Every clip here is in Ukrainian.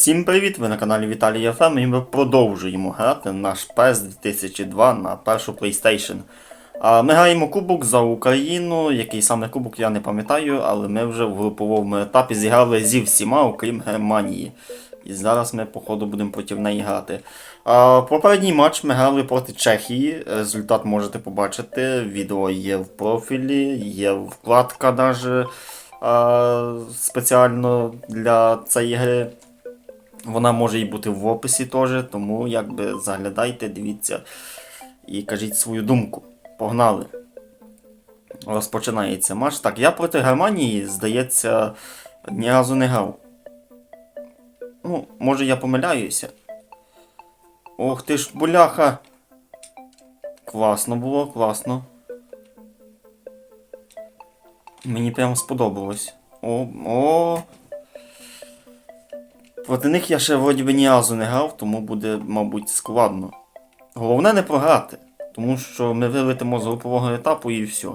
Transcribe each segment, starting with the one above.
Всім привіт! Ви на каналі Віталій ФМ і ми продовжуємо грати наш PES 2002 на першу PlayStation. А ми граємо кубок за Україну, який саме кубок я не пам'ятаю, але ми вже в груповому етапі зіграли зі всіма, окрім Германії. І зараз ми, походу, будемо проти неї грати. А, попередній матч ми грали проти Чехії. Результат можете побачити. Відео є в профілі, є вкладка а, спеціально для цієї гри. Вона може і бути в описі теж, тому якби заглядайте, дивіться і кажіть свою думку. Погнали. Розпочинається матч. Так, я проти Германії, здається, ні разу не грав. Ну, може я помиляюся. Ох ти ж, буляха. Класно було, класно. Мені прям сподобалось. О, о. Проти них я ще вроді би ні разу не грав, тому буде, мабуть, складно. Головне не програти, тому що ми вилетимо з групового етапу і все.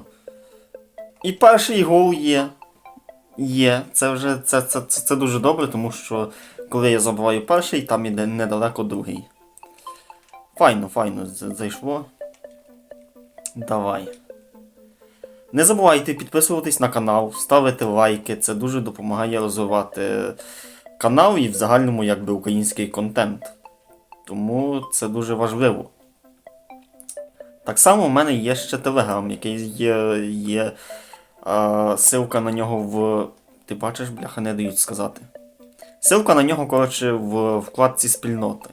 І перший гол є. Є. Це вже це, це, це, це дуже добре, тому що коли я забуваю перший, там іде недалеко другий. Файно, файно зайшло. Давай. Не забувайте підписуватись на канал, ставити лайки, це дуже допомагає розвивати канал і в загальному якби український контент. Тому це дуже важливо. Так само в мене є ще Телеграм, який є. є а, силка на нього в. Ти бачиш, бляха, не дають сказати. Силка на нього, коротше, в вкладці спільноти.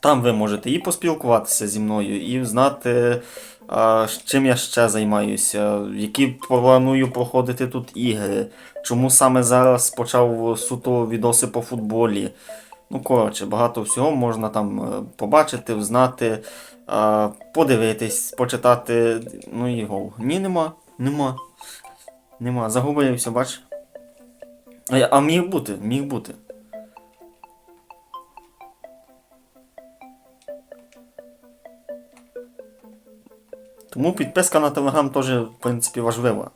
Там ви можете і поспілкуватися зі мною, і знати, чим я ще займаюся, які планую проходити тут ігри, чому саме зараз почав суто відоси по футболі. Ну, коротше, багато всього можна там е, побачити, взнати, подивитись, почитати. Ну і гол. Ні, нема, нема. Нема. Загубився, бач. А, міг бути, міг бути. Тому підписка на телеграм теж, в принципі, важлива.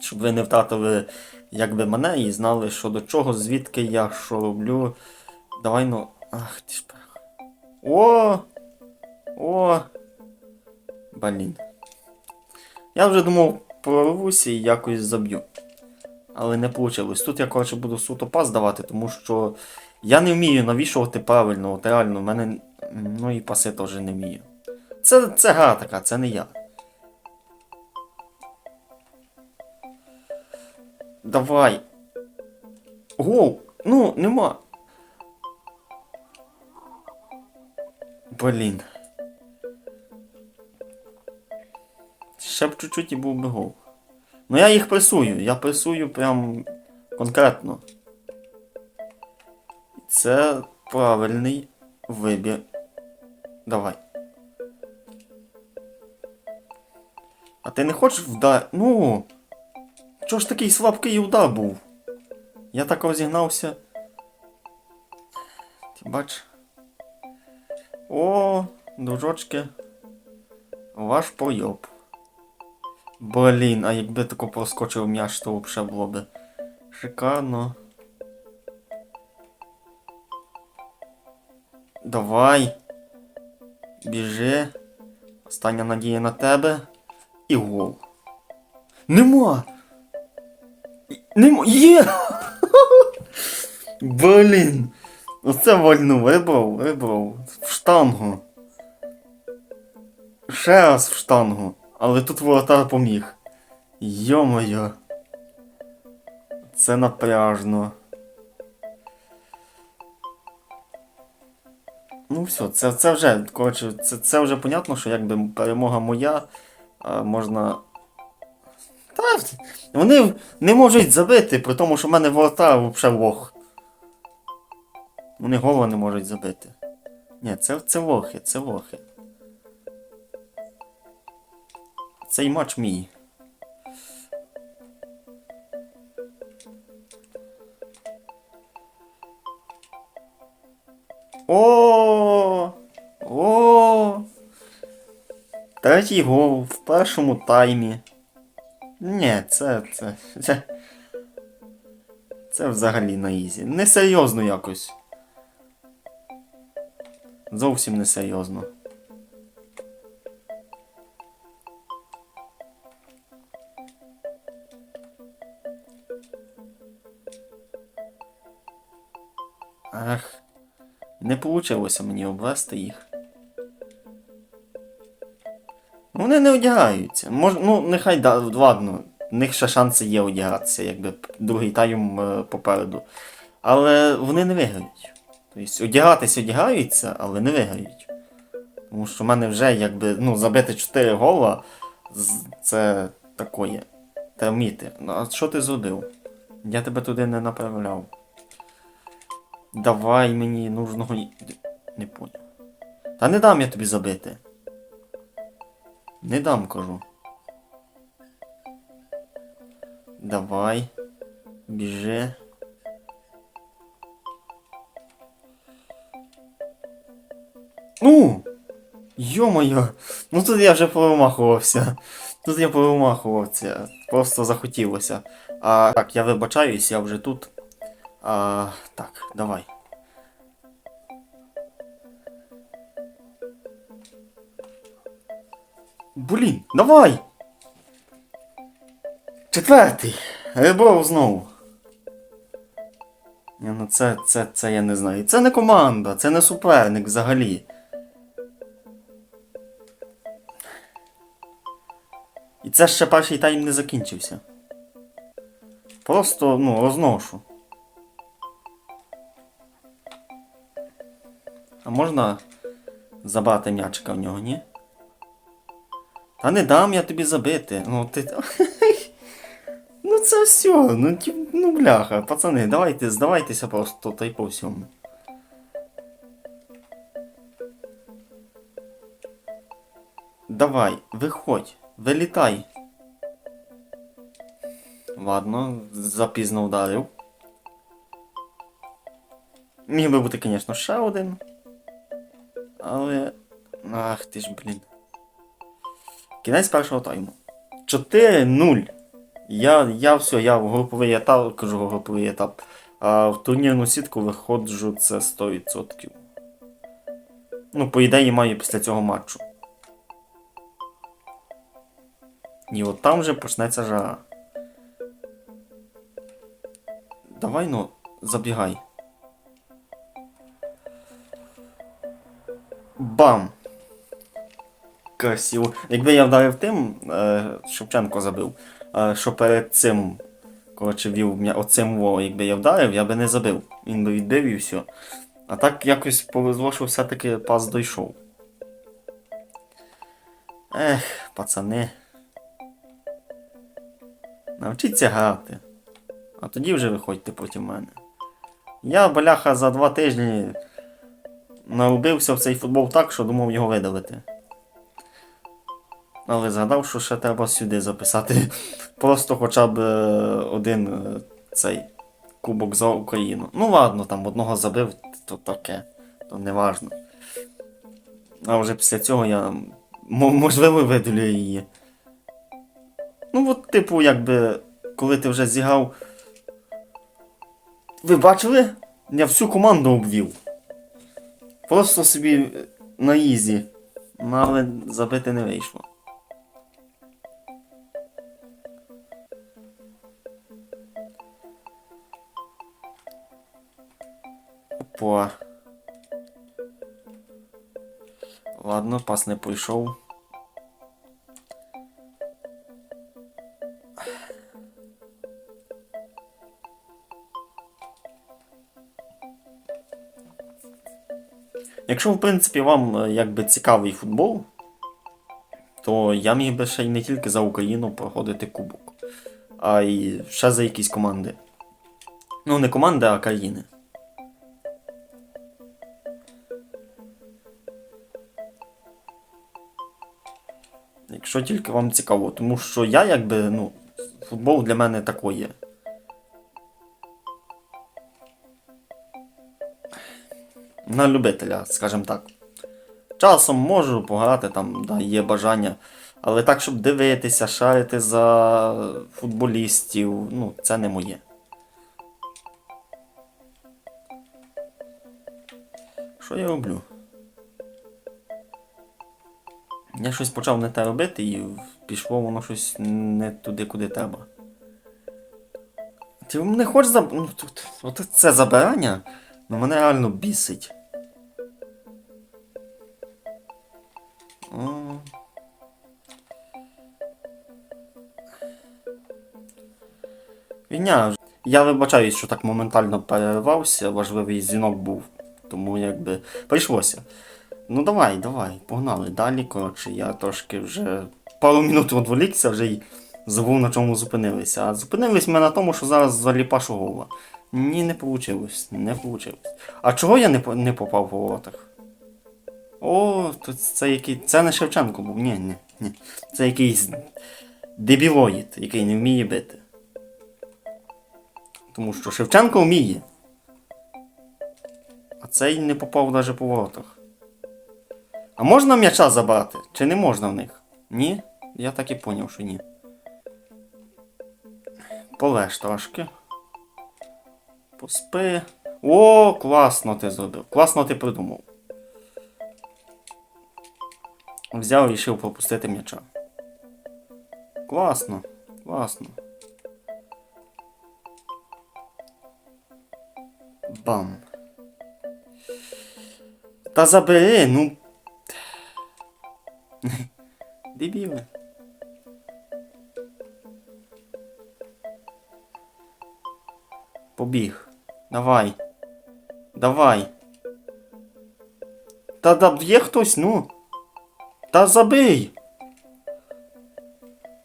Щоб ви не втратили якби мене і знали, що до чого, звідки я що роблю. Давай ну. Ах ти ж. О! О! Блін. Я вже думав, прорвуся і якось заб'ю. Але не вийшло. Тут я, коротше, буду суто пас давати, тому що я не вмію навішувати правильно, от реально, в мене. Ну і паси теж не вмію. Це, це гра така, це не я. Давай. Гол! Ну, нема. Блін. Ще б чуть-чуть і був би гол. Ну я їх пресую, я пресую прям конкретно. Це правильний вибір. Давай. А ти не хочеш вдар... Ну. Чого ж такий слабкий удар був? Я так розігнався. Ти бач. О, дружочки. Ваш пройоб. Блін, а якби тако проскочив м'яч, то взагалі було би шикарно. Давай. Біжи. Остання надія на тебе. І гол. Нема! Нема. Є! Блін! Оце вольну вибрав, вибрав. В штангу. Ще раз в штангу. Але тут воротар поміг. Йо-моє. Це напряжно. Ну все, це, це вже, коротше, це, це вже понятно, що якби перемога моя, можна. Та, вони не можуть забити, при тому, що в мене воротар взагалі лох. Вони гола не можуть забити. Ні, це, це лохи, це лохи. Цей матч мій. О! Третій гол в першому таймі. Ні, це. це. Це, Це взагалі на ізі. Несерйозно якось. Зовсім несерйозно. Ах, не вийшло мені обвести їх. Вони не одягаються. Мож, ну, нехай да, ладно, в них ще шанси є одягатися, якби другий тайм е, попереду. Але вони не виграють. Тобто одягатись одягаються, але не виграють. Тому що в мене вже якби ну, забити 4 гола це такое. Та. Ну, а що ти зробив? Я тебе туди не направляв. Давай мені нужного. Не поняв. Та не дам я тобі забити. Не дам, кажу. Давай. Біжи. Ну! Йо-моє! Ну тут я вже повимахувався. Тут я повимахувався. Просто захотілося. А, так, я вибачаюсь, я вже тут. А, так, давай. Блін, давай! Четвертий! Рибов знову. Ні, ну це, це, це я не знаю. Це не команда, це не суперник взагалі. І це ще перший тайм не закінчився. Просто, ну, розношу. А можна забрати м'ячика в нього, ні? Та не дам я тобі забити. Ну ти. Ну це все. Ну, ті- ну бляха, пацани, давайте, здавайтеся просто та й по всьому. Давай, виходь, вилітай. Ладно, запізно ударив. Міг би бути, звісно, ще один. Але. Ах ти ж, блін. Кінець першого тайму. 4-0. Я, я все, я в груповий етап, кажу груповий етап. А в турнірну сітку виходжу це 100%. Ну, по ідеї маю після цього матчу. І от там вже почнеться жара. Давай ну, забігай. Бам! Красиво. Якби я вдарив тим, е, Шевченко забив, е, що перед цим, коротше, вів оцим во, якби я вдарив, я би не забив. Він би відбив і все. А так якось повезло, що все-таки пас дійшов. Ех, пацани. Навчіться грати. А тоді вже виходьте проти мене. Я, баляха, за два тижні нарубився в цей футбол так, що думав його видалити. Але згадав, що ще треба сюди записати. Просто хоча б е, один е, цей кубок за Україну. Ну ладно, там одного забив, то таке, то не важно. А вже після цього я можливо видалю її. Ну, от, типу, якби, коли ти вже зіграв. Ви бачили? Я всю команду обвів. Просто собі е, на ізі. Ну, але забити не вийшло. Опа. Ладно, пас не пройшов. Якщо, в принципі, вам е, якби цікавий футбол, то я міг би ще й не тільки за Україну проходити кубок, а й ще за якісь команди. Ну, не команди, а країни. Якщо тільки вам цікаво, тому що я якби, ну, футбол для мене такої. є. На любителя, скажімо так. Часом можу пограти, там, да, є бажання. Але так, щоб дивитися, шарити за футболістів, ну, це не моє. Що я роблю? Я щось почав не те робити і пішло воно щось не туди, куди треба. Ти не хочеш заб... Ну, тут, от це забирання, ну мене реально бісить. О. Віня, я вибачаюсь, що так моментально перервався, важливий дзвінок був. Тому якби прийшлося. Ну давай, давай, погнали. Далі, коротше, я трошки вже пару минут відволікся, вже й забув на чому зупинилися. А зупинились ми на тому, що зараз заліпашу голова. Ні, не вийшло, не вийшло. А чого я не, не попав по воротах? О, то це який. Це не Шевченко був. Ні, ні, ні. Це якийсь дебілоїд, який не вміє бити. Тому що Шевченко вміє. А цей не попав навіть по воротах. А можна м'яча забрати? Чи не можна в них? Ні? Я так і поняв, що ні. Полеж трошки. Поспи. О, класно ти зробив. Класно ти придумав. Взяв і рішив пропустити м'яча. Класно. Класно. Бам. Та забери, ну. Дебіли. Побіг. Давай. Давай. Та да є хтось, ну. Та забий.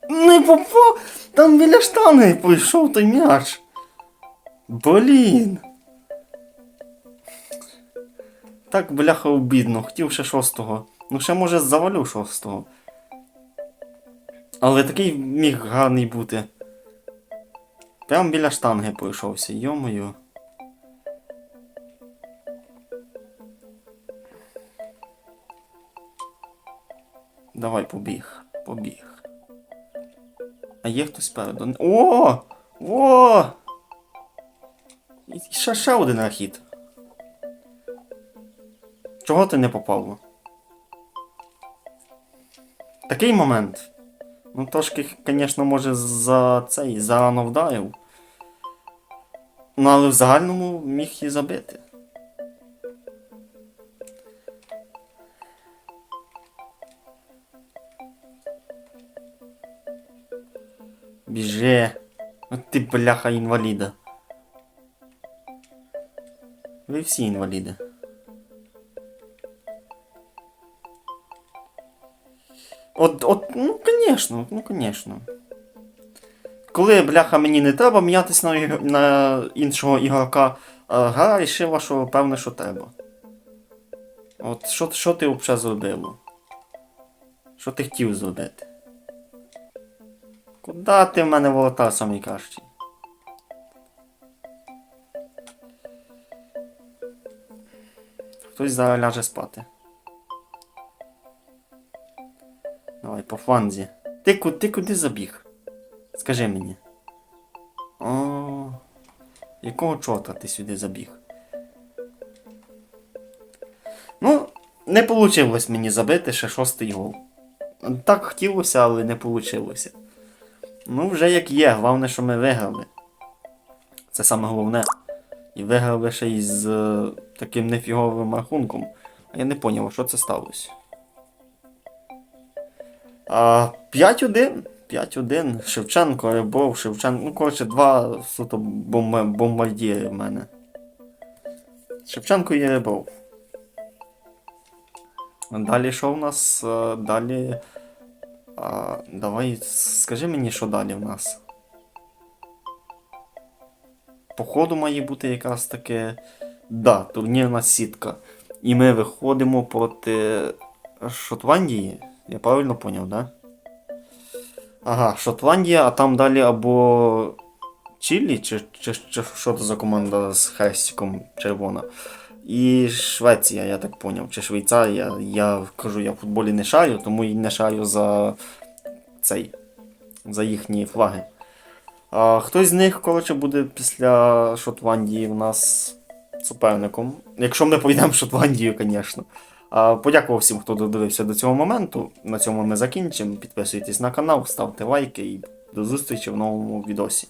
Не попав. Там біля штани пройшов той м'яч. Блін. Так, бляха, обідно. Хотів ще шостого. Ну, ще може завалю шостого. Але такий міг гарний бути. Прям біля штанги пройшовся, йомою. Давай, побіг, побіг. А є хтось спереду? О! О! І ще, ще один рахіт. Чого ти не попав? Такий момент. Ну, трошки, звісно, може, за цей зарано вдарив. Ну, але в загальному міг і забити. Біже. От ти бляха інваліда. Ви всі інваліди. От, от, ну, конечно, ну, конечно. Коли, бляха, мені не треба мінятись на, на іншого ігрока, а гра рішила, що певне, що треба. От що, що ти взагалі зробило? Що ти хотів зробити? Куда ти в мене воротар самий кращий? Хтось зараз ляже спати. Давай, по фланзі. Ти, ти куди забіг? Скажи мені. О, якого чорта ти сюди забіг? Ну, не вийшло мені забити ще шостий гол. Так хотілося, але не вийшло. Ну, вже як є, головне, що ми виграли. Це саме головне. І виграли ще й з е, таким нефіговим рахунком. А я не зрозумів, що це сталося. А, 5-1. 5-1. Шевченко, Рибов, Шевченко. Ну, коротше, два суто бомбардіри в мене. Шевченко і Рибов. Далі що в нас? Далі. А, давай скажи мені, що далі в нас. Походу має бути якраз таке. Да, турнірна сітка. І ми виходимо проти Шотландії. Я правильно поняв, да? Ага, Шотландія, а там далі або Чилі, чи, чи, чи що це за команда з хрестиком червона. І Швеція, я так поняв, чи Швейцарія. Я кажу, я в футболі не шарю, тому і не шарю за цей. За їхні флаги. А хтось з них, коротше, буде після Шотландії в нас суперником. Якщо ми поїдемо в Шотландію, звісно. Подякував всім, хто додивився до цього моменту. На цьому ми закінчимо. Підписуйтесь на канал, ставте лайки і до зустрічі в новому відосі.